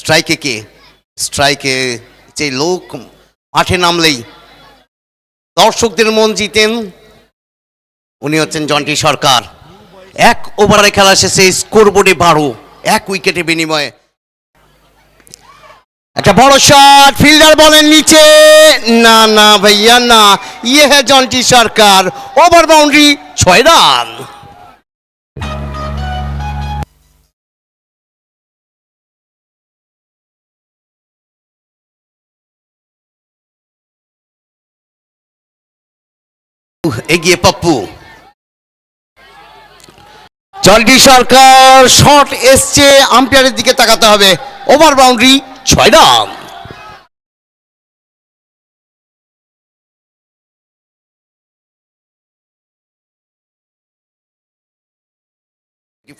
স্ট্রাইকে কে স্ট্রাইকে যে লোক মাঠে নামলেই দর্শকদের মন জিতেন উনি হচ্ছেন জন্টি সরকার এক ওভারে খেলা শেষে স্কোর বোর্ডে বারো এক উইকেটে বিনিময়ে একটা বড় শট ফিল্ডার বলেন নিচে না না ভাইয়া না ইয়ে হ্যাঁ জন্টি সরকার ওভার বাউন্ডারি ছয় রান এগিয়ে পাপ্পু। জন্টি সরকার শট এসছে আম্পায়ারের দিকে তাকাতে হবে। ওভার বাউন্ডারি ছয় রান।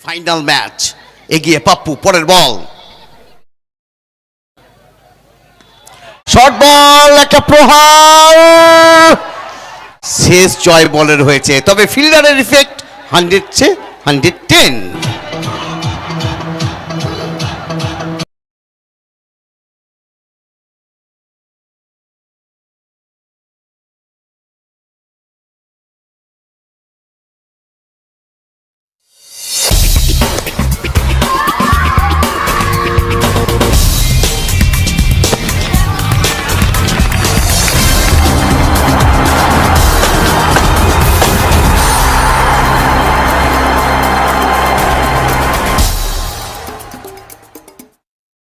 ফাইনাল ম্যাচ এগিয়ে পাপ্পু পরের বল। শর্ট বল একটা প্রহার। শেষ জয় বলের হয়েছে। তবে ফিল্ডারের ইফেক্ট হান্ড্রেড চেয়ে হান্ড্রেড টেন